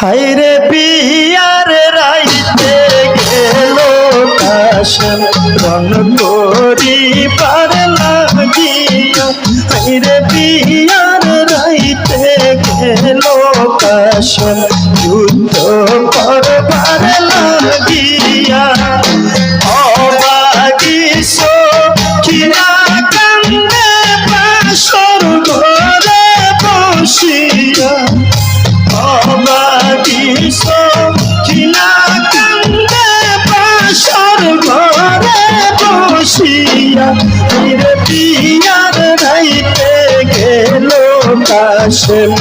হাইরে বিয়ার রাইতে গেল কাশন রন করি পার লাগিয়া। হাইরে বিয়ার রাইতে গেল কাশন যুদ্ধ করবার লাগিয়া। রে পিয়ার রাইতে গেল কাশেম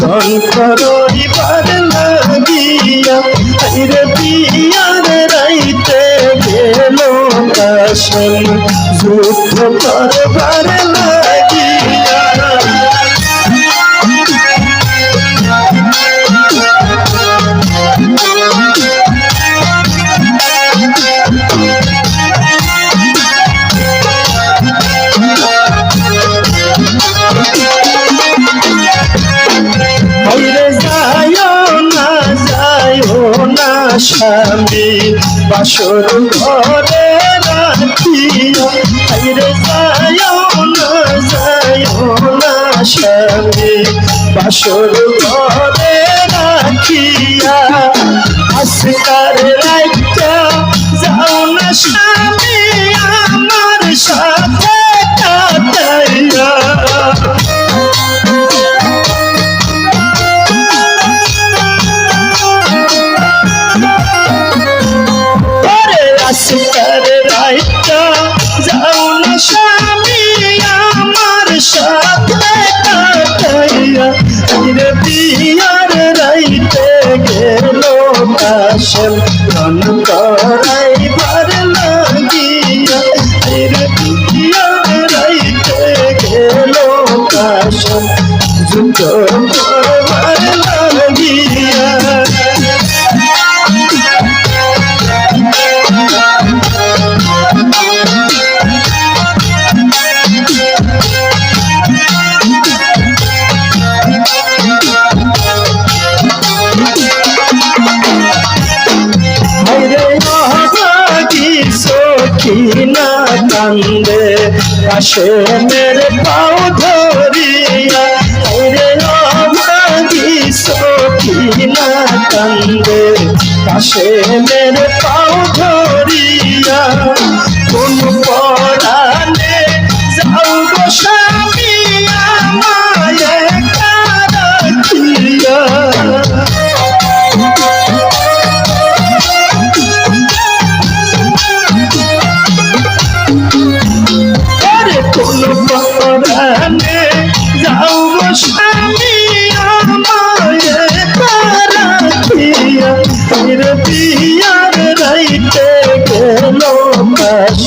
রন করইবার লাগিয়া রে পিয়ার রাইতে গেল কাশেম যুদ্ধ করবার স্বামী বাসর ঘরে রাখিয়া রে যায়ও না যায়ও না স্বামী। বাসর ঘরে রাখিয়া আসকার কাশেম রন সখিনা কান্দে আসে মেরে পাও ধরিয়া হাইরে মহাবাগি সখিনা কান্দে পাশে মেরে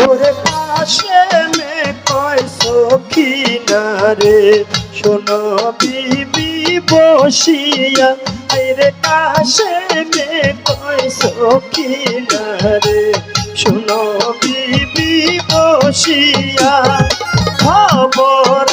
ওরে পাশে মে কয় সখী রে শোনো বিবি বসিয়া, আইরে কাশে মে কয় সখী রে শোনো বিবি বসিয়া, খবর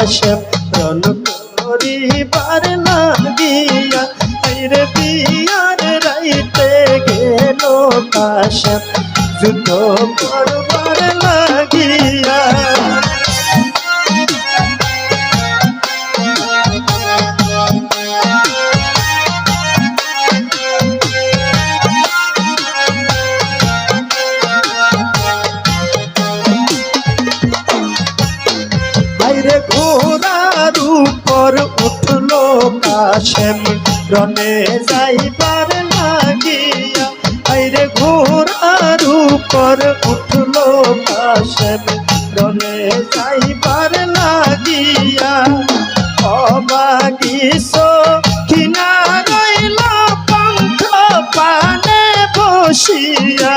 পাশে ঘোড়ার উপর উঠল কাশেম। রনে যাইবার লাগিয়া, আইরে ঘোড়ার উপর উঠল কাশেম। রনে যাইবার লাগিয়া অবাগিস কিনা রইল পঙ্খ পানে বসিয়া।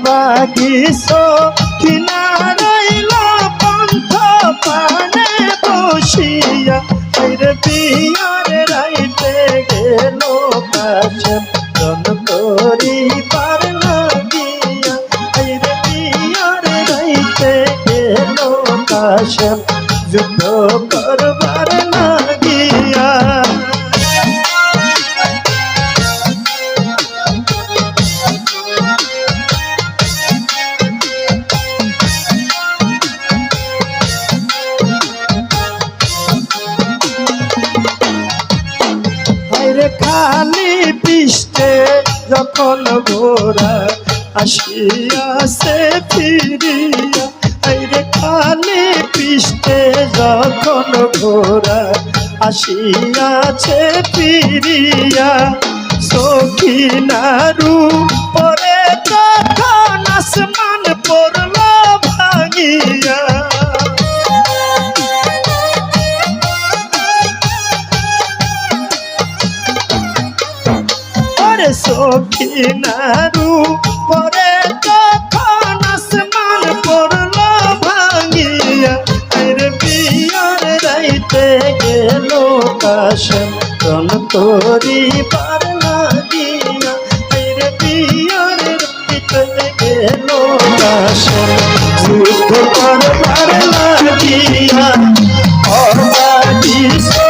অবাগিস কিনা রইল পঙ্খ পানে বসিয়া। আইরে বিয়ার রাইতে গেল কাছে, জন করিবার লাগিয়া। আইরে বিয়ার রাইতে গেল কাছে, যুদ্ধ যখন ঘোরা আসিয়াছে ফিরিয়া হায়রে খালি পৃষ্ঠে যখন ঘোরা আসিয়াছে ফিরিয়া, সখিনারু পরে তখন আসমান পড়ল সখিনারু পরে তখন আসমান পড়ল ভাঙিয়া। আরে বিয়ার রাইতে গেল কাশম তন তোরি পার লাগিয়া। আরে বিয়ার লাগিয়া। অবাদিস কিনা